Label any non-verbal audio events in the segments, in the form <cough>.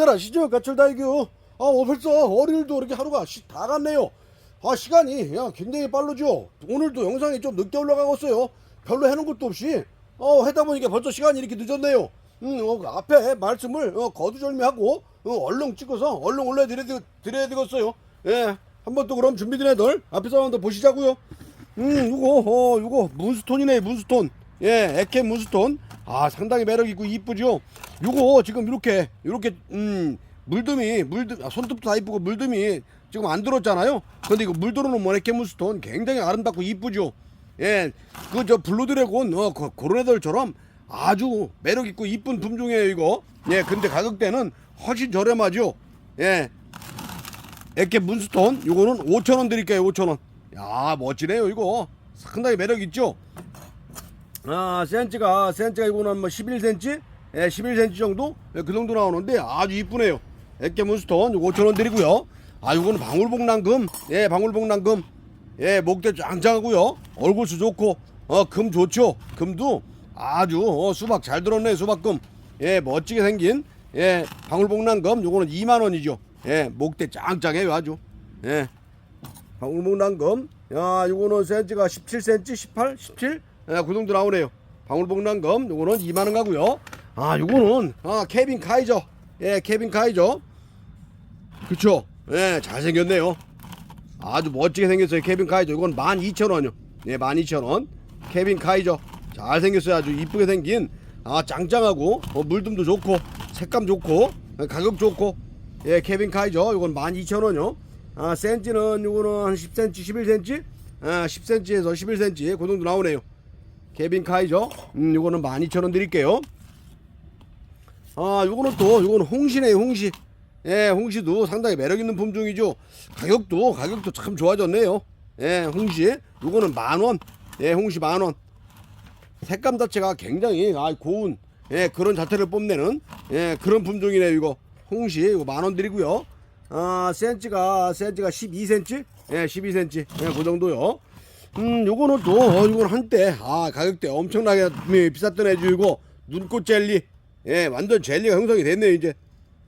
다들 아시죠? 가출다이교. 아, 어, 벌써 월요일도 이렇게 하루가 시- 다 갔네요. 아, 시간이 야, 굉장히 빠르죠? 오늘도 영상이 좀 늦게 올라가고 있어요. 별로 해놓은 것도 없이. 어, 하다 보니까 벌써 시간이 이렇게 늦었네요. 음, 어, 앞에 말씀을 어, 거두절미하고 어, 얼른 찍어서 얼른 올려드려야 되겠어요. 예, 한번 또 그럼 준비된 애들 앞에서 한번 더 보시자고요. 음, 요거, 어, 요거 문스톤이네, 문스톤. 예, 에케 문스톤. 아, 상당히 매력 있고 이쁘죠. 요거 지금 이렇게, 이렇게, 음, 물듬이, 물듬, 아, 손톱도 다 이쁘고 물듬이 지금 안 들었잖아요. 근데 이거 물 들어오는 뭐 에케 문스톤 굉장히 아름답고 이쁘죠. 예, 그 저 블루드래곤, 어, 그, 그런 애들처럼 아주 매력 있고 이쁜 품종이에요, 이거. 예, 근데 가격대는 훨씬 저렴하죠. 예, 에케 문스톤 요거는 5천원 드릴게요 5천원 야 멋지네요 이거 상당히 매력 있죠 아 센치가 센치가 이거는 뭐 11cm 예 11cm 정도? 예, 그 정도 나오는데 아주 이쁘네요. 에케 문스톤 요거 5천원 드리고요. 아 요거는 방울복랑금. 예 방울복랑금. 예 목대 짱짱하고요. 얼굴수 좋고 어 금 좋죠? 금도 아주 어, 수박 잘 들었네 수박금. 예 멋지게 생긴 예 방울복랑금. 요거는 2만원이죠. 예 목대 짱짱해요 아주. 예. 방울복랑금. 야 요거는 센치가 17cm 18 17 예, 그 정도 나오네요. 방울복랑금 요거는 2만원 가고요. 아 요거는 아 케빈 카이저. 예 케빈 카이저. 그쵸? 예 잘생겼네요. 아주 멋지게 생겼어요 케빈 카이저. 이건 12,000원이요. 예 12,000원. 케빈 카이저. 잘생겼어요 아주 이쁘게 생긴. 아 짱짱하고 어, 물듬도 좋고 색감 좋고 어, 가격 좋고. 예 케빈 카이저. 이건 12,000원이요. 아 센치는 이거는 한 10cm 11cm 아 10cm에서 11cm 그 정도 나오네요 케빈 카이저 음 이거는 12,000원 드릴게요 아, 요거는 또, 요거는 홍시네요, 홍시. 예, 홍시도 상당히 매력 있는 품종이죠. 가격도, 가격도 참 좋아졌네요. 예, 홍시. 요거는 만 원. 예, 홍시 만 원. 색감 자체가 굉장히, 아, 고운, 예, 그런 자태를 뽐내는, 예, 그런 품종이네요, 이거. 홍시, 이거 만원 드리고요. 아, 센치가, 센치가 12cm? 예, 12cm. 예, 그 정도요. 음, 요거는 또, 어, 요거는 한때, 아, 가격대 엄청나게 비쌌던 애주이고, 눈꽃 젤리. 예, 완전 젤리가 형성이 됐네요, 이제.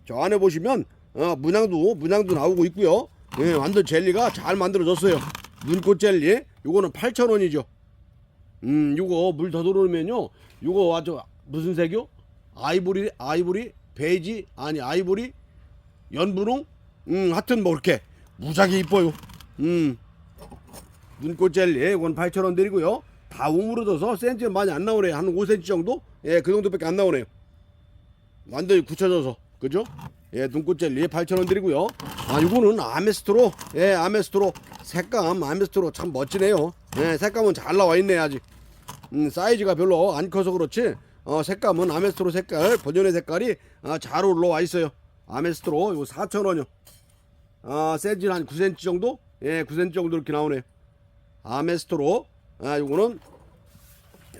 저 안에 보시면, 어, 문양도, 문양도 나오고 있고요. 예, 완전 젤리가 잘 만들어졌어요. 눈꽃 젤리. 요거는 8,000원이죠. 음, 요거 물 더 들어오면요. 요거 아주 무슨 색이요? 아이보리, 아이보리, 베이지, 아니, 아이보리, 연분홍? 음, 하여튼 뭐 이렇게 무지하게 이뻐요. 음. 눈꽃 젤리 이건 8,000원 드리고요. 다 우물어져서 센치는 많이 안 나오네요. 한 5cm 정도? 예, 그 정도밖에 안 나오네요. 완전히 굳혀져서. 그죠? 예, 눈꽃 젤리 8,000원 드리고요. 아, 이거는 아메스트로. 예, 아메스트로. 색감 아메스트로 참 멋지네요. 예, 색감은 잘 나와 있네, 아직. 음, 사이즈가 별로 안 커서 그렇지. 어, 색감은 아메스트로 색깔, 버전의 색깔이 아, 잘 올라와 있어요. 아메스트로 이거 4,000원이요. 아, 센치는 한 9cm 정도? 예, 9cm 정도 이렇게 나오네요. 아메스토로. 아 요거는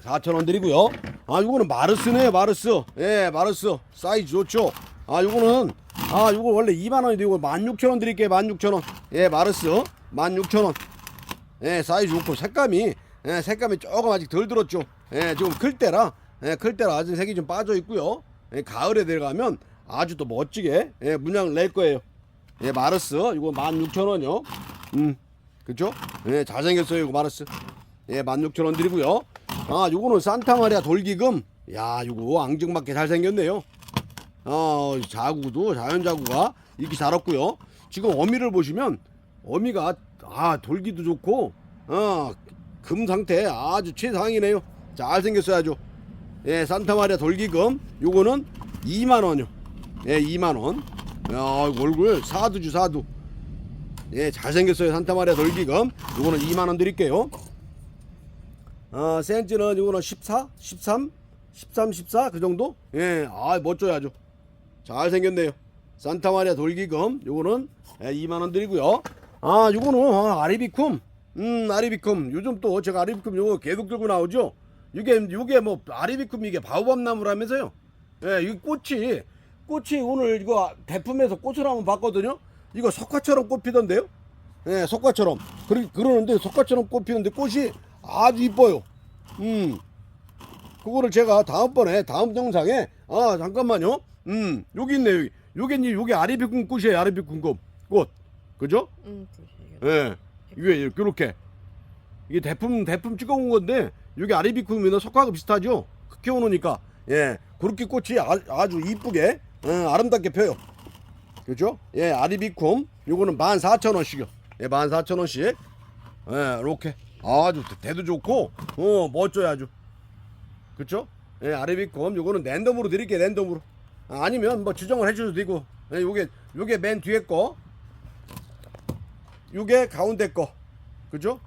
4,000원 드리고요. 아 요거는 마르스네요 마르스. 예 마르스. 사이즈 좋죠? 아 요거는 아 요거 원래 2만원인데 요거 16,000원 드릴게요 16,000원. 예 마르스. 16,000원. 예 사이즈 좋고 색감이 예 색감이 조금 아직 덜 들었죠? 예 지금 클 때라 예 클 때라 아직 색이 좀 빠져 있고요. 예 가을에 들어가면 아주 또 멋지게 예 문양을 낼 거예요. 예 마르스. 이거 16,000원이요. 음 그죠? 예, 잘생겼어요, 이거 마르스. 예, 16,000원 드리고요. 아, 요거는 산타마리아 돌기금. 야, 요거 앙증맞게 잘생겼네요. 어, 자구도, 자연 자구가 이렇게 자랐고요. 지금 어미를 보시면, 어미가, 아, 돌기도 좋고, 어, 금 상태 아주 최상이네요. 잘 생겼어요, 아주. 예, 산타마리아 돌기금. 요거는 2만원이요. 예, 2만 원. 야, 얼굴 사두주, 사두. 예, 잘생겼어요. 산타마리아 돌기금. 요거는 2만원 드릴게요. 아, 센치는 요거는 14, 13, 13, 14, 그 정도? 예, 아, 멋져요, 아주. 잘생겼네요. 산타마리아 돌기금. 요거는 예, 2만원 드리고요. 아, 요거는 아, 아리비쿰. 음, 아리비쿰. 요즘 또 제가 아리비쿰 요거 계속 들고 나오죠? 이게, 요게 뭐, 아리비쿰 이게 바오밥 나무라면서요? 예, 이 꽃이, 꽃이 오늘 이거 대품에서 꽃을 한번 봤거든요? 이거 석화처럼 꽃 피던데요? 예, 석화처럼. 그러, 그러는데 석화처럼 꽃 피는데 꽃이 아주 이뻐요. 음. 그거를 제가 다음번에, 다음 영상에, 아, 잠깐만요. 음, 여기 있네, 여기. 요게 이제 요게 아리비꿈 꽃이에요. 아리비꿈 꽃. 꽃. 그죠? 응, 그래. 예. 이게 이렇게 이게 대품 대품 찍어온 건데 이게 아리비쿰이나 석화가 비슷하죠. 키워놓으니까 예 그렇게 꽃이 아, 주 이쁘게 예, 아름답게 펴요. 그렇죠? 예 아리비쿰 요거는 만 사천 원씩요. 예만 사천 원씩 예 이렇게 아주 대도 좋고 어 멋져요 아주. 그렇죠? 예 아리비쿰 요거는 랜덤으로 드릴게요 랜덤으로 아, 아니면 뭐 지정을 해줘도 되고 예, 요게 요게 맨 뒤에 거 요게 가운데 거. 그죠?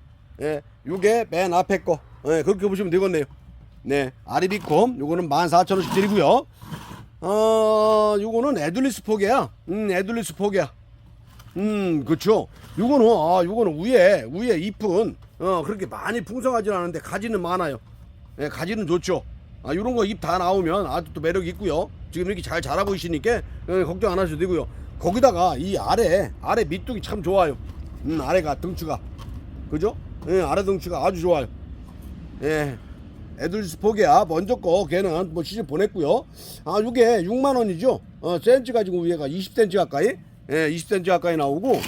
예. 요게 맨 앞에 거. 예, 그렇게 보시면 되겠네요. 네. 아리비콤 요거는 14,000원씩 드리고요. 어, 요거는 에둘리스 포개야. 음, 에둘리스 포개야. 음, 그쵸. 요거는 아, 요거는 위에 위에 잎은 어, 그렇게 많이 풍성하진 않은데 가지는 많아요. 예, 가지는 좋죠. 아, 요런 거 잎 다 나오면 아주 또 매력 있고요. 지금 이렇게 잘 자라고 있으니까 예, 걱정 안 하셔도 되고요. 거기다가 이 아래 아래 밑둥이 참 좋아요. 음, 아래가 등추가 그죠? 예, 아래 등추가 아주 좋아요. 예. 에들스 포게야 먼저 거 걔는 뭐 시즌 보냈고요. 아, 요게 6만 원이죠. 어, 센치 가지고 위에가 20cm 가까이. 예, 20cm 가까이 나오고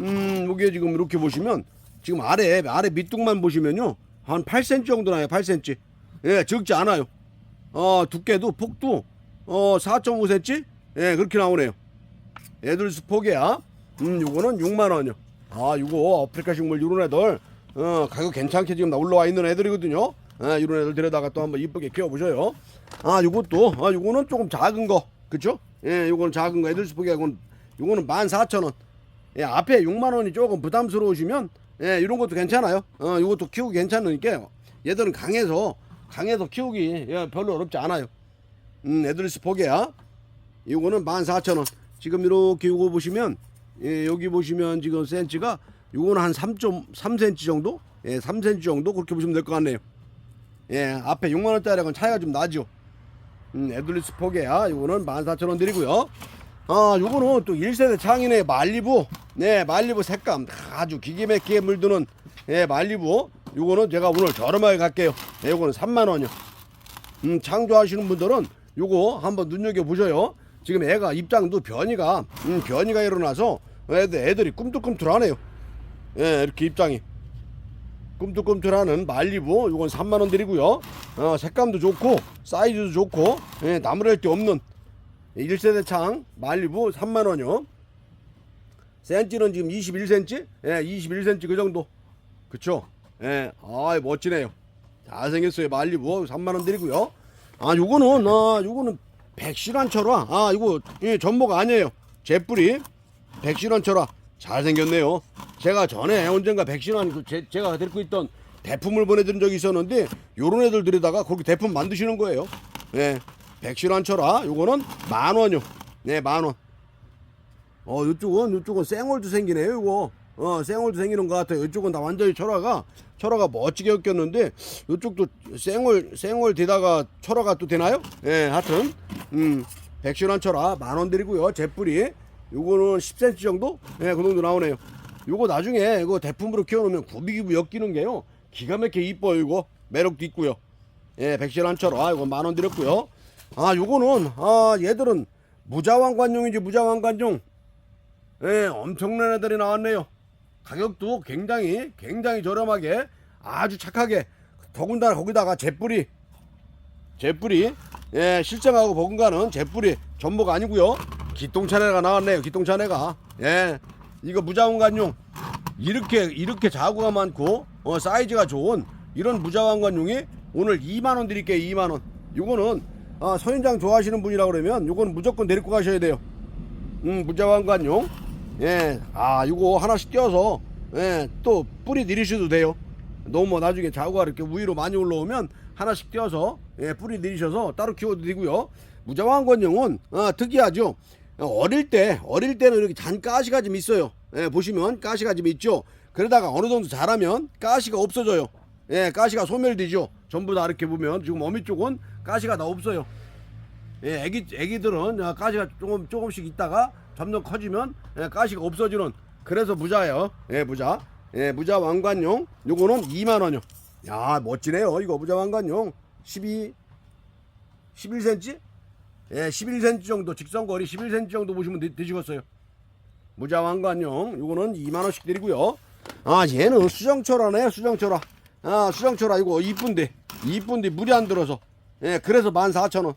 음, 요게 지금 이렇게 보시면 지금 아래 아래 밑둥만 보시면요. 한 8cm 정도 나요. 8cm. 예, 적지 않아요. 어, 두께도 폭도 어, 4.5cm? 예, 그렇게 나오네요. 에들스 포게야. 음, 요거는 6만 원이요. 아, 요거 아프리카 식물 이런 애들 어, 가격 괜찮게 지금 나 올라와 있는 애들이거든요. 아, 이런 애들 데려다가 또 한번 이쁘게 키워 보셔요. 아, 요것도 아, 요거는 조금 작은 거. 그쵸? 예, 요거는 작은 거. 에들스 포게 요거는 요거는 14,000원. 예, 앞에 6만 원이 조금 부담스러우시면 예, 이런 것도 괜찮아요. 어, 이것도 키우기 괜찮으니까 얘들은 강해서 강해서 키우기 예, 별로 어렵지 않아요. 음, 에들스 포게야. 이거는 14,000원. 지금 이렇게 요거 보시면 예, 여기 보시면 지금 센치가 요거는 한 3.3cm 정도? 예, 3cm 정도 그렇게 보시면 될 것 같네요. 예, 앞에 6만 원짜리하고는 차이가 좀 나죠. 음, 에들리스 포게야. 요거는 14,000원 드리고요. 아, 요거는 또 1세대 창인의 말리부. 네, 말리부 색감 아주 기계 막히게 물드는 예, 말리부. 요거는 제가 오늘 저렴하게 갈게요. 예, 요거는 3만 원이요. 음, 창조하시는 분들은 요거 한번 눈여겨 보셔요. 지금 애가 입장도 변이가 음, 변이가 일어나서 애들, 애들이 꿈틀꿈틀 하네요. 예, 이렇게 입장이 꿈틀꿈틀하는 말리부 요건 3만 원 드리고요. 어, 색감도 좋고 사이즈도 좋고 예, 나무랄 데 없는 1세대 창 말리부 3만 원이요. 센치는 지금 21cm? 예, 21cm 그 정도. 그쵸? 예, 아 멋지네요. 잘생겼어요. 말리부 3만 원 드리고요. 아, 요거는 아, 요거는 백실한 철화. 아, 이거 예, 전복 아니에요. 제뿌리 백실한 철화. 잘생겼네요. 제가 전에 언젠가 백신환 그 제, 제가 데리고 있던 대품을 보내드린 적이 있었는데 요런 애들 들여다가 그렇게 대품 만드시는 거예요. 네, 백신환 철화 요거는 만 원요. 네, 만 원. 어, 이쪽은 이쪽은 쌩얼도 생기네요. 이거 어, 쌩얼도 생기는 것 같아요. 이쪽은 다 완전히 철화가 철화가 멋지게 엮였는데 이쪽도 쌩얼 쌩얼 되다가 철화가 또 되나요? 예, 네, 하여튼 음, 백신환 철화 만원 드리고요. 제뿌리 요거는 10cm 정도? 예, 그 정도 나오네요. 요거 나중에 이거 대품으로 키워놓으면 구비기부 엮이는 게요. 기가 막히게 이뻐요, 이거. 매력도 있고요. 예, 백실한처럼. 아, 이거 만 원 드렸고요. 아, 요거는, 아, 얘들은 무자왕관용이지, 무자왕관용. 예, 엄청난 애들이 나왔네요. 가격도 굉장히, 굉장히 저렴하게, 아주 착하게. 더군다나 거기다가 제뿌리, 제뿌리, 예, 실장하고 버금가는 제뿌리, 전복 아니고요 기똥차내가 나왔네요. 기똥차내가. 예. 이거 무자원관용 이렇게 이렇게 자구가 많고 어, 사이즈가 좋은 이런 무자원관용이 오늘 2만 원 드릴게요. 2만 원. 요거는 아, 서인장 좋아하시는 분이라 그러면 요거는 무조건 데리고 가셔야 돼요. 음, 무자원관용. 예. 아, 요거 하나씩 띄어서 예, 또 뿌리 내리셔도 돼요. 너무 뭐 나중에 자구가 이렇게 위로 많이 올라오면 하나씩 띄어서 예, 뿌리 내리셔서 따로 키워도 되고요. 무자왕 권용은 어, 특이하죠. 어릴 때 어릴 때는 이렇게 잔 가시가 좀 있어요. 예, 보시면 가시가 좀 있죠. 그러다가 어느 정도 자라면 가시가 없어져요. 예, 가시가 소멸되죠. 전부 다 이렇게 보면 지금 어미 쪽은 가시가 다 없어요. 예, 애기 애기들은 아, 가시가 조금 조금씩 있다가 점점 커지면 예, 가시가 없어지는 그래서 무자예요. 예, 무자. 예, 무자 왕관용 요거는 2만 원요. 야, 멋지네요. 이거 무자 왕관용 12 11cm? 예, 11cm 정도 직선 거리 11cm 정도 보시면 되, 되시겠어요. 무자왕관용 요거는 2만 원씩 드리고요. 아 얘는 수정철화네 수정철화. 아 수정철화 이거 이쁜데 이쁜데 물이 안 들어서 예 그래서 14,000원.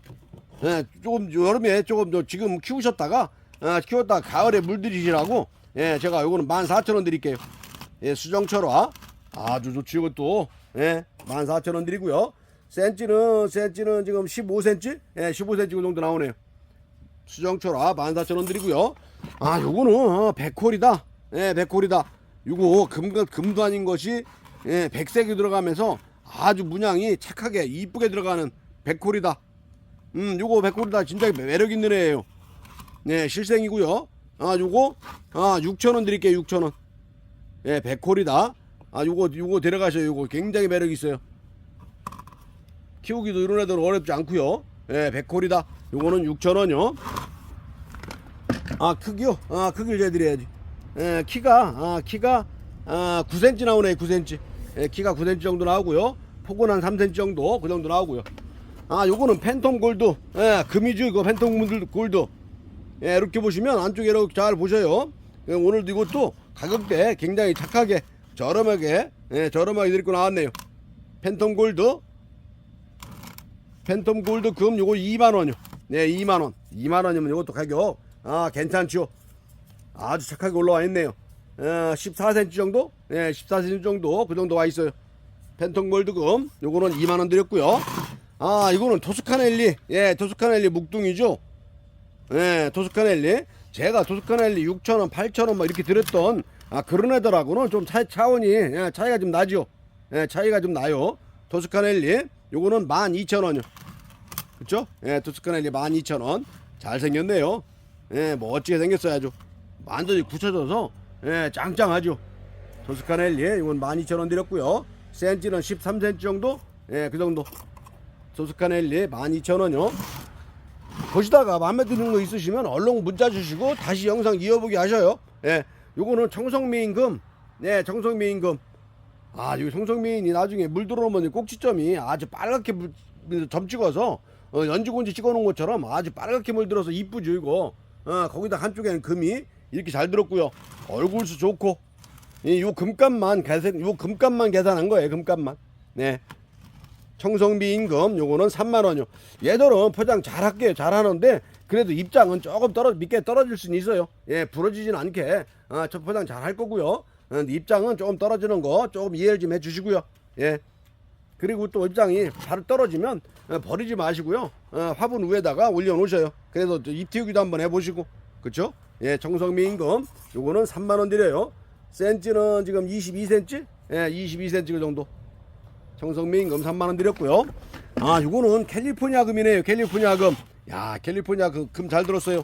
예 조금 여름에 조금 더 지금 키우셨다가 아, 키웠다가 가을에 물 들이시라고 예 제가 요거는 14,000원 드릴게요. 예 수정철화 아주 좋지 이것도 예 14,000원 드리고요. 센치는 센치는 지금 15cm 예 15cm 그 정도 나오네요. 수정철화 14,000원 드리고요. 아, 요거는 어, 백홀이다. 예, 백홀이다. 요거 금, 금도 아닌 것이 예, 백색이 들어가면서 아주 문양이 착하게 이쁘게 들어가는 백홀이다. 음, 요거 백홀이다. 진짜 매력 있는 애예요. 네, 실생이고요. 아, 요거 아, 6,000원 드릴게요. 6,000원. 예, 백홀이다. 아, 요거 요거 데려가셔요. 요거 굉장히 매력 있어요. 키우기도 이런 애들 어렵지 않고요. 예, 백홀이다. 요거는 6,000원요. 아, 크기요? 아, 크기를 재드려야지. 예, 키가 아, 키가 아, 9cm 나오네. 9cm. 예, 키가 9cm 정도 나오고요. 폭은 한 3cm 정도 그 정도 나오고요. 아, 요거는 팬텀 골드. 예, 금이죠. 이거 팬텀 골드. 예, 이렇게 보시면 안쪽에 이렇게 잘 보셔요. 예, 오늘도 이것도 가격대 굉장히 착하게 저렴하게 예, 저렴하게 드리고 나왔네요. 팬텀 골드 팬텀 골드 금 요거 2만 원이요. 네, 2만 원. 2만 원이면 이것도 가격 아 괜찮죠. 아주 착하게 올라와 있네요. 어, 14cm 정도? 네, 14cm 정도 그 정도 와 있어요. 팬텀 골드 금 요거는 2만 원 드렸고요. 아 이거는 토스카넬리 예 토스카넬리 묵둥이죠. 예 토스카넬리 제가 토스카넬리 6,000원 8,000원 막 이렇게 드렸던 아 그런 애들하고는 좀 차, 차원이 예, 차이가 좀 나죠. 예 차이가 좀 나요. 토스카넬리 요거는 12,000원이요. 그쵸? 예, 토스카넬리 12,000원. 잘생겼네요. 예, 멋지게 생겼어요, 아주. 완전히 굳혀져서, 예, 짱짱하죠. 토스카넬리, 이건 12,000원 드렸고요. 센치는 13cm 정도? 예, 그 정도. 토스카넬리 12,000원이요. 보시다가 마음에 드는 거 있으시면 얼른 문자 주시고 다시 영상 이어보기 하셔요. 예, 요거는 청성미인금. 네, 청성미인금. 아, 이 청성미인이 나중에 물 들어오면 꼭지점이 아주 빨갛게 물- 점 찍어서 어, 연주곤지 찍어놓은 것처럼 아주 빨갛게 물들어서 이쁘죠 이거. 어, 거기다 한쪽에는 금이 이렇게 잘 들었고요. 얼굴수 좋고 이 요 금값만 계산, 요 금값만 계산한 거예요. 금값만. 네. 청성비 임금 요거는 3만 원이요. 얘들은 포장 잘 할게요. 잘 하는데 그래도 입장은 조금 떨어 밑에 떨어질 수는 있어요. 예, 부러지진 않게 아, 저 포장 잘 할 거고요. 어, 근데 입장은 조금 떨어지는 거 조금 이해를 좀 해주시고요. 예. 그리고 또 입장이 바로 떨어지면 어, 버리지 마시고요. 어, 화분 위에다가 올려놓으셔요. 그래서 저입 튀우기도 한번 해보시고, 그쵸? 예, 정성미 임금 요거는 3만 원 드려요. 센치는 지금 22cm, 예, 22cm 그 정도. 정성미 임금 3만 원 드렸고요. 아, 요거는 캘리포니아 금이네요. 캘리포니아 금. 야, 캘리포니아 금잘 들었어요.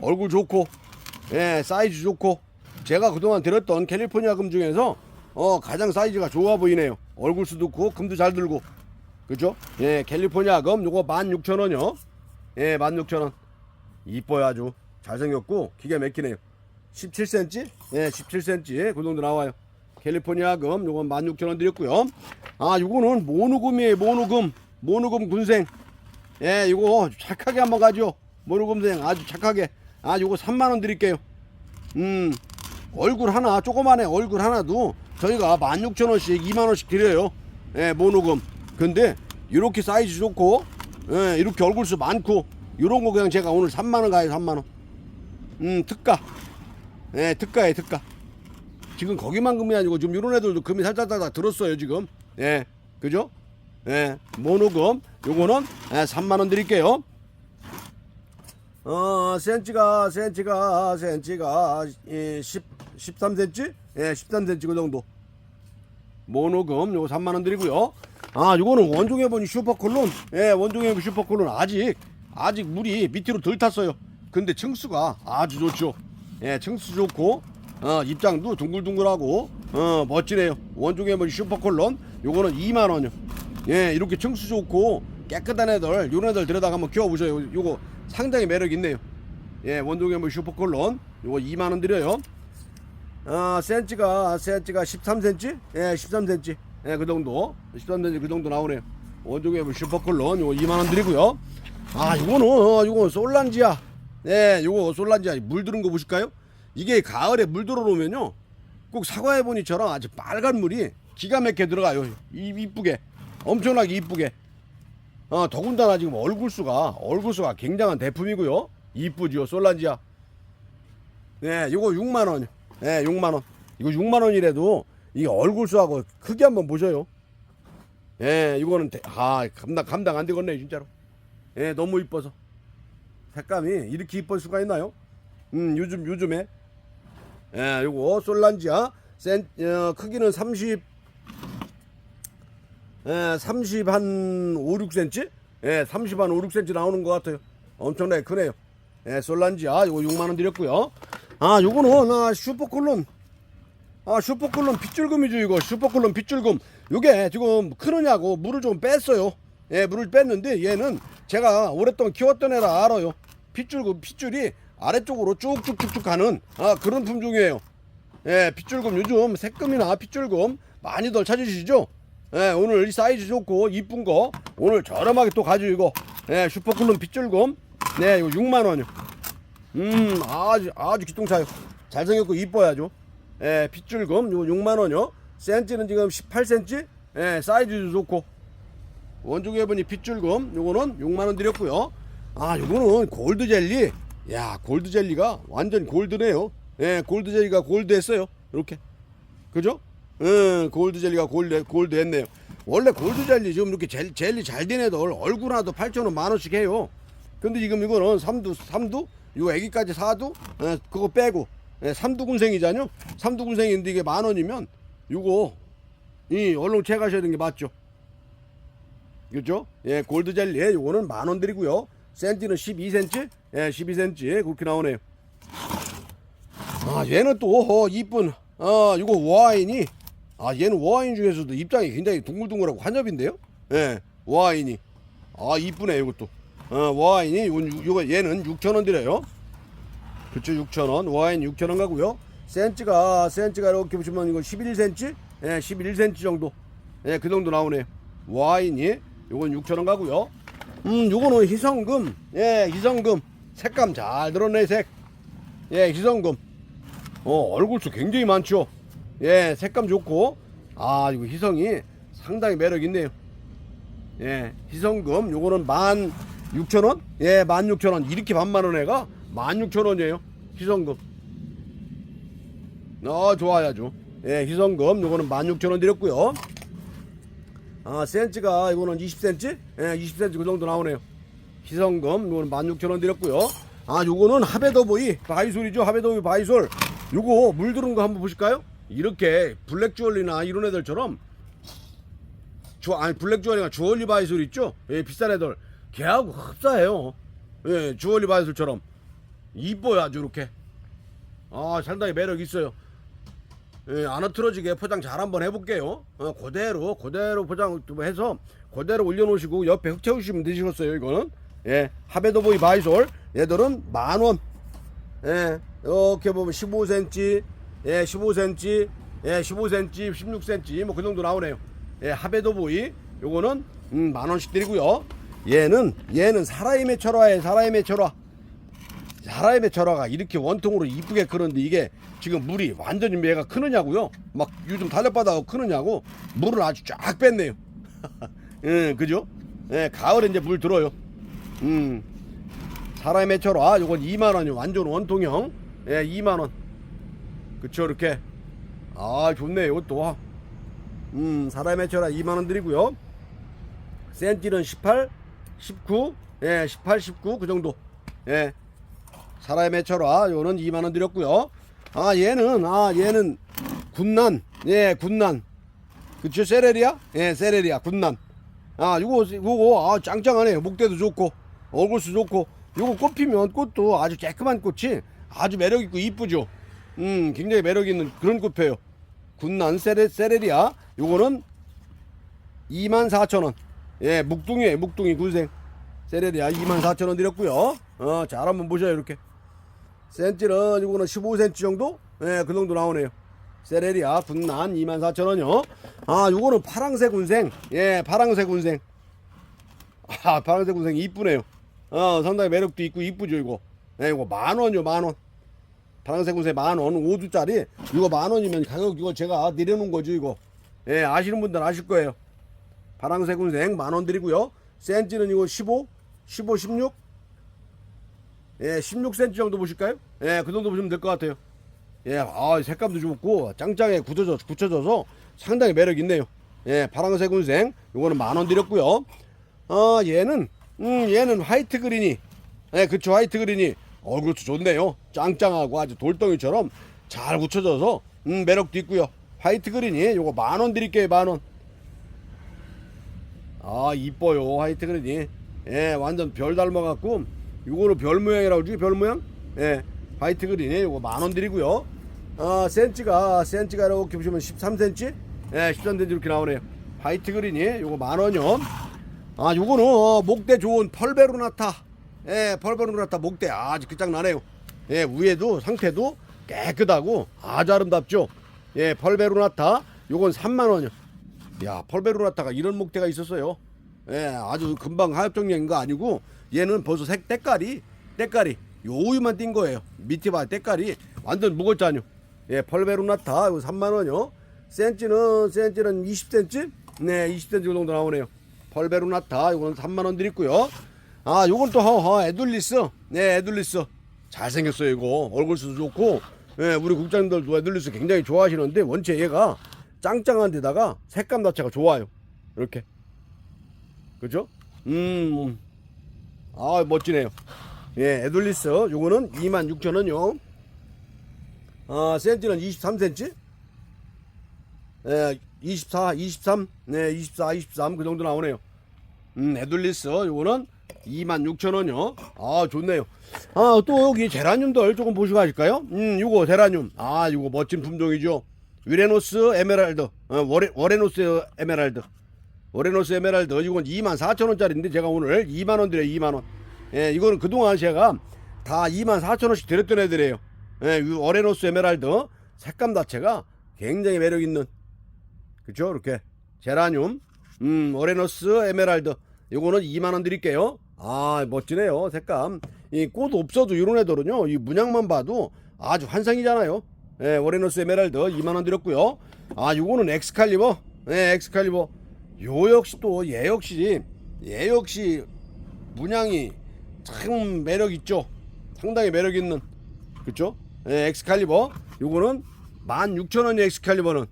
얼굴 좋고, 예, 사이즈 좋고. 제가 그동안 들었던 캘리포니아 금 중에서 어, 가장 사이즈가 좋아 보이네요. 얼굴 수도 좋고, 금도 잘 들고. 그죠? 예, 캘리포니아 금 요거 16,000원이요. 예, 16,000원. 이뻐요, 아주. 잘생겼고, 기가 막히네요. 17cm? 예, 17cm. 그 정도 나와요. 캘리포니아 금, 요건 16,000원 드렸고요. 아, 요거는 모누금이에요, 모누금. 모누금 군생. 예, 이거 착하게 한번 가죠. 모누금생 아주 착하게. 아, 요거 3만 원 드릴게요. 음, 얼굴 하나, 조그만해 얼굴 하나도 저희가 16,000원씩, 2만원씩 드려요. 예, 모노금. 근데, 이렇게 사이즈 좋고, 예, 이렇게 얼굴 수 많고, 요런 거 그냥 제가 오늘 3만원 가요, 3만원. 음, 특가. 예, 특가에 특가. 지금 거기만 금이 아니고, 지금 요런 애들도 금이 살짝 살짝 들었어요, 지금. 예, 그죠? 예, 모노금. 요거는, 예, 3만원 드릴게요. 어, 센치가, 센치가, 센치가, 예, 10, 13cm? 예, 13cm 그 정도. 모노금, 요거 3만원 드리고요. 아, 요거는 원종해보니 슈퍼콜론. 예, 원종해보니 슈퍼콜론. 아직, 아직 물이 밑으로 덜 탔어요. 근데 층수가 아주 좋죠. 예, 층수 좋고, 어, 입장도 둥글둥글하고, 어, 멋지네요. 원종해보니 슈퍼콜론. 요거는 2만원이요. 예, 이렇게 층수 좋고, 깨끗한 애들, 요런 애들 들여다가 한번 키워보세요. 요- 요거 상당히 매력 있네요. 예, 원종해보니 슈퍼콜론. 요거 2만 원 드려요. 아, 센치가 센치가 13cm? 예, 13cm. 예, 그 정도. 13cm 그 정도 나오네요. 원종의 뭐 슈퍼콜론 요거 2만 원 드리고요. 아, 요거는, 어, 요거 솔란지아. 네, 요거 솔란지아. 물 들은 거 보실까요? 이게 가을에 물 들어 놓으면요. 꼭 사과해 보니처럼 아주 빨간 물이 기가 막히게 들어가요. 이, 이쁘게. 엄청나게 이쁘게. 어, 더군다나 지금 얼굴수가, 얼굴수가 굉장한 대품이고요. 이쁘죠, 솔란지아. 네, 요거 6만 원. 네, 6만 원. 이거 6만 원이라도 이 얼굴 수하고 크게 한번 보셔요. 예, 이거는 대- 아 감당 감당 안 되겠네 진짜로. 예, 너무 이뻐서 색감이 이렇게 이쁠 수가 있나요? 음, 요즘 요즘에 예, 요거 솔란지아 센 어, 크기는 30 예, 30한 5, 6cm? 예, 30한 5, 6cm 나오는 것 같아요. 엄청나게 크네요. 예, 솔란지아 요거 6만 원 드렸고요. 아, 요거는 아, 슈퍼콜론. 아 슈퍼클론 빗줄금이죠 이거. 슈퍼클론 빗줄금. 요게 지금 크느냐고 물을 좀 뺐어요. 예 물을 뺐는데 얘는 제가 오랫동안 키웠던 애라 알아요. 빗줄금 빗줄이 아래쪽으로 쭉쭉쭉쭉 가는 아 그런 품종이에요. 예 빗줄금 요즘 색금이나 빗줄금 많이들 찾으시죠? 예 오늘 이 사이즈 좋고 이쁜 거 오늘 저렴하게 또 가지고 이거. 예 슈퍼클론 빗줄금. 네 이거 6만원이요 음 아주 아주 기똥차요 잘생겼고 이뻐야죠. 예 빗줄금 요 6만원이요. 센치는 지금 18cm 예 사이즈도 좋고. 원종 해보니 빗줄금 요거는 6만원 드렸고요. 아 요거는 골드 젤리. 야 골드 젤리가 완전 골드네요. 예 골드 젤리가 골드 했어요. 이렇게. 그죠? 응, 골드 젤리가 골드, 골드 했네요. 원래 골드 젤리 지금 이렇게 젤, 젤리 잘 된 애들 얼굴 하나도 8,000원 만 원씩 해요. 근데 지금 이거는 삼두, 삼두, 요 애기까지 사두, 예, 그거 빼고, 예, 삼두군생이잖요? 삼두군생인데 이게 만 원이면, 요거, 이, 얼른 채가셔야 되는 게 맞죠? 그죠? 예, 골드 젤리, 요거는 만원 드리고요. 센티는 12cm? 예, 12cm. 그렇게 나오네요. 아 얘는 또 어, 이쁜 어 이거 와인이 아 얘는 와인 중에서도 입장이 굉장히 둥글둥글하고 환엽인데요 예 와인이 아 이쁘네 이것도 어 와인이 요, 요거 얘는 6천원 드려요 그쵸 6천원 와인 6천원 가고요 센치가 센치가 이렇게 보시면 이거 11cm 예 11cm 정도 예 그 정도 나오네요 와인이 요건 6천원 가고요 음 요거는 희성금 예 희성금 색감 잘 들었네 색 예, 희성금. 어, 얼굴수 굉장히 많죠. 예, 색감 좋고. 아, 이거 희성이 상당히 매력 있네요. 예, 희성금. 요거는 만 육천 원? 예, 만 육천 원. 이렇게 반만 원 애가 만 육천 원이에요. 희성금. 어, 좋아야죠. 예, 희성금. 요거는 만 육천 원 드렸고요. 아, 센치가 이거는 20cm? 예, 20cm 그 정도 나오네요. 희성금 요거는 16,000원 드렸고요. 아 요거는 하베더보이 바이솔이죠. 하베더보이 바이솔. 요거 물 들은 거 한번 보실까요? 이렇게 블랙 주얼리나 이런 애들처럼 주 아니 블랙 주얼리가 주얼리 바이솔 있죠? 예, 비싼 애들 걔하고 흡사해요. 예, 주얼리 바이솔처럼 이뻐요 아주 이렇게. 아 상당히 매력 있어요. 예, 안 흐트러지게 포장 잘 한번 해볼게요. 어, 그대로, 그대로 포장 좀 해서 그대로 올려놓으시고 옆에 흙 채우시면 되시겠어요, 이거는. 예, 하베도보이 바이솔. 얘들은 만 원. 예, 이렇게 보면 15cm, 예, 15cm, 예, 15cm, 16cm, 뭐 그 정도 나오네요. 예, 하베도보이. 요거는, 음, 만 원씩 드리고요. 얘는, 얘는 사라임의 철화에 사라임의 철화. 사람의 철화가 이렇게 원통으로 이쁘게 크는데 이게 지금 물이 완전히 매가 크느냐고요? 막 요즘 달려바다가 크느냐고 물을 아주 쫙 뺐네요. <laughs> 예, 그죠? 예, 가을에 이제 물 들어요. 음, 사람의 철화 요건 2만 원이 완전 원통형. 예, 2만 원. 그쵸 이렇게. 아 좋네 이것도. 음, 사람의 철화 2만 원 드리고요. 센티는 18, 19, 예, 18, 19 그 정도. 예. 사람의 철화 요는 2만 원 드렸고요. 아 얘는 아 얘는 군난 예 군난 그쵸 세레리아 예 세레리아 군난 아 요거 요거 아 짱짱하네요 목대도 좋고 얼굴수 좋고 요거 꽃 피면 꽃도 아주 깨끗한 꽃이 아주 매력 있고 이쁘죠. 음 굉장히 매력 있는 그런 꽃이에요. 군난 세레 세레리아 요거는 24,000원 예 묵둥이에요 묵둥이 군생 세레리아 24,000원 드렸고요. 어 잘 한번 보셔요 이렇게. 센치는 이거는 15cm 정도? 예, 그 정도 나오네요. 세레리아 분난 24,000원이요. 아, 요거는 파랑색 운생. 예, 파랑색 운생. 아, 파랑색 운생 이쁘네요. 어 상당히 매력도 있고 이쁘죠 이거 예 이거 만 원이요 만 원 파란색 옷에 만원 5두짜리 이거 만 원이면 가격 이거 제가 내려놓은 거죠 이거 예 아시는 분들 아실 거예요 운생 만원 드리고요 센치는 이거 15 15 16 예, 16cm 정도 보실까요? 예, 그 정도 보시면 될 것 같아요. 예, 아, 색감도 좋고 짱짱하게 굳혀져, 굳혀져서 상당히 매력 있네요. 예, 파란색 운생 요거는 만원 드렸고요. 어, 얘는 음, 얘는 화이트 그린이 예, 그쵸 화이트 그린이 얼굴도 좋네요. 짱짱하고 아주 돌덩이처럼 잘 굳혀져서 음, 매력도 있고요. 화이트 그린이 요거 만원 드릴게요, 만 원. 아, 이뻐요, 화이트 그린이. 예, 완전 별 닮아갖고 요거는 별 모양이라고 그러지 별 모양? 예, 화이트 그린이 요거 만원 드리고요. 아, 센치가 센치가 이렇게 보시면 13cm? 예, 13cm 이렇게 나오네요. 화이트 그린이 요거 만 원이요. 아, 요거는 어, 목대 좋은 펄베르나타. 예, 펄베르나타 목대 아주 끝장나네요. 예, 위에도 상태도 깨끗하고 아주 아름답죠. 예, 펄베르나타 요건 3만 원이요. 야, 펄베르나타가 이런 목대가 있었어요. 예, 아주 금방 하엽 정리한 거 아니고 얘는 벌써 색 때깔이 때깔이 요유만 띈 거예요. 밑에 봐 때깔이 완전 무겁잖요. 예, 펄베르나타 이거 3만 원요. 센치는 센치는 20cm? 네, 20cm 정도 나오네요. 펄베르나타 이거는 3만 원 드리고요. 아, 요건 또 허허 에둘리스. 네, 에둘리스. 잘 생겼어요, 이거. 얼굴 수도 좋고. 예, 우리 국장님들도 에둘리스 굉장히 좋아하시는데 원체 얘가 짱짱한 데다가 색감 자체가 좋아요. 이렇게. 그죠? 음. 아, 멋지네요. 예, 에둘리스. 요거는 26,000원요. 아, 센치는 23cm? 예, 24, 23, 네, 24, 23, 그 정도 나오네요. 음, 에둘리스, 요거는 26,000원이요. 아, 좋네요. 아, 또 여기 제라늄들 조금 보시고 가실까요? 음, 요거 제라늄. 아, 요거 멋진 품종이죠. 위레노스 에메랄드, 어, 워레, 워레노스 에메랄드. 워레노스 에메랄드, 이건 24,000원짜리인데 제가 오늘 2만원 드려요, 2만원. 예, 이거는 그동안 제가 다 24,000원씩 드렸던 애들이에요. 예, 이 워레노스 에메랄드. 색감 자체가 굉장히 매력 있는 그죠? 이렇게 제라늄, 음, 오레노스 에메랄드. 요거는 2만 원 드릴게요. 아, 멋지네요. 색감. 이 꽃 없어도 이런 애들은요. 이 문양만 봐도 아주 환상이잖아요. 예, 오레노스 에메랄드 2만 원 드렸고요. 아, 요거는 엑스칼리버. 예, 엑스칼리버. 요 역시 또 얘 역시 얘 역시 문양이 참 매력 있죠. 상당히 매력 있는 그죠? 예, 엑스칼리버. 요거는 16,000원이 엑스칼리버는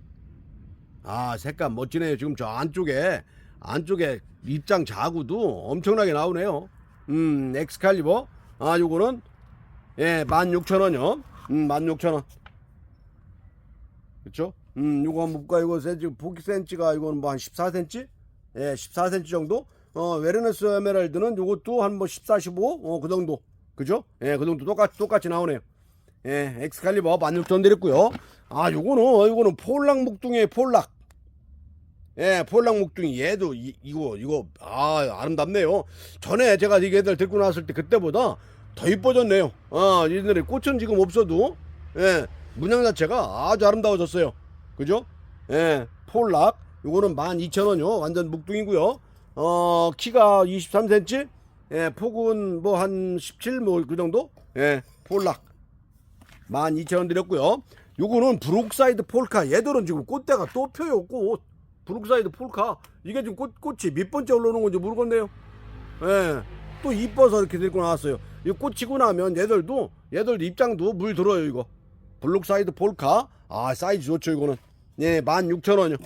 아 색감 멋지네요 지금 저 안쪽에 안쪽에 입장 자구도 엄청나게 나오네요 음 엑스칼리버 아 요거는 예 16,000원이요 음 16,000원 그쵸? 음 요거 한번 볼까? 이거 센치 보기 센치가 이거는 뭐 한 14cm 예 14cm 정도? 어 웨르네스 에메랄드는 요것도 한 뭐 14, 15 어 그 정도. 그죠? 예 그 정도 똑같이 똑같이 나오네요. 예, 엑스칼리버 16,000원 드렸고요. 아, 요거는 요거는 폴락 목둥이에요, 폴락. 예, 폴락 목둥이. 얘도 이, 이거 이거 아, 아름답네요. 전에 제가 이 애들 데리고 나왔을 때 그때보다 더 이뻐졌네요. 아, 얘들의 꽃은 지금 없어도 예, 문양 자체가 아주 아름다워졌어요. 그죠? 예, 폴락 요거는 12,000원이요. 완전 목둥이고요. 어, 키가 23cm. 예, 폭은 뭐 한 17 뭐 그 정도? 예, 폴락 12,000원 드렸고요. 요거는 브룩사이드 폴카. 얘들은 지금 꽃대가 또 펴요, 꽃. 브룩사이드 폴카. 이게 지금 꽃, 꽃이 몇 번째 올라오는 건지 모르겠네요. 예. 또 이뻐서 이렇게 들고 나왔어요. 이 꽃이고 나면 얘들도, 얘들도 입장도 물 들어요, 이거. 블록 사이드 폴카. 아, 사이즈 좋죠, 이거는. 예, 16,000원이요.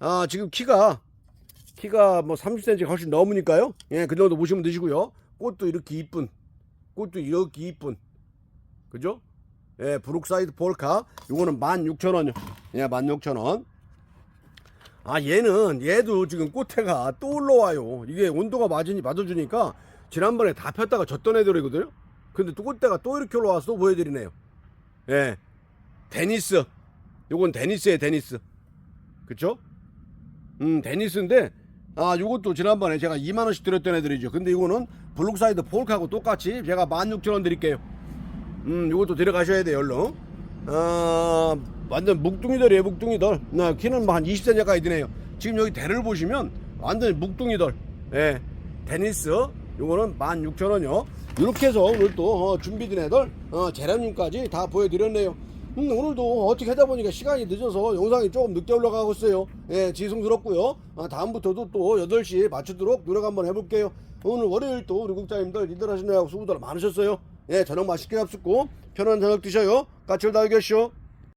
아, 지금 키가, 키가 뭐 30cm 훨씬 넘으니까요. 예, 그 정도 보시면 되시고요. 꽃도 이렇게 이쁜. 꽃도 이렇게 이쁜. 그죠? 예, 브룩사이드 폴카. 요거는 16,000원이요. 예, 16,000원. 아, 얘는, 얘도 지금 꽃태가 또 올라와요. 이게 온도가 맞으니, 맞아주니까, 지난번에 다 폈다가 졌던 애들이거든요? 근데 또 꽃대가 또 이렇게 올라와서 또 보여드리네요. 예. 데니스. 요건 데니스에 데니스. 그쵸? 음, 데니스인데, 아, 요것도 지난번에 제가 2만원씩 드렸던 애들이죠. 근데 이거는 블록사이드 폴카하고 똑같이 제가 16,000원 드릴게요. 음, 이것도 데려가셔야 돼요, 얼른. 어, 완전 묵둥이들이에요, 묵둥이들. 나 키는 뭐 한 20cm 가까이 되네요. 지금 여기 대를 보시면 완전 묵둥이들. 예. 데니스, 요거는 16,000원이요. 이렇게 해서 오늘 또 어, 준비된 애들 어, 재량님까지 다 보여드렸네요. 음, 오늘도 어떻게 하다 보니까 시간이 늦어서 영상이 조금 늦게 올라가고 있어요. 예, 지승스럽고요. 아, 다음부터도 또 8시에 맞추도록 노력 한번 해볼게요. 오늘 월요일 또 우리 국장님들 일들 하시느라고 수고들 많으셨어요. 예, 저녁 맛있게 잡수고 편안한 저녁 드셔요. 까칠 달겠쇼.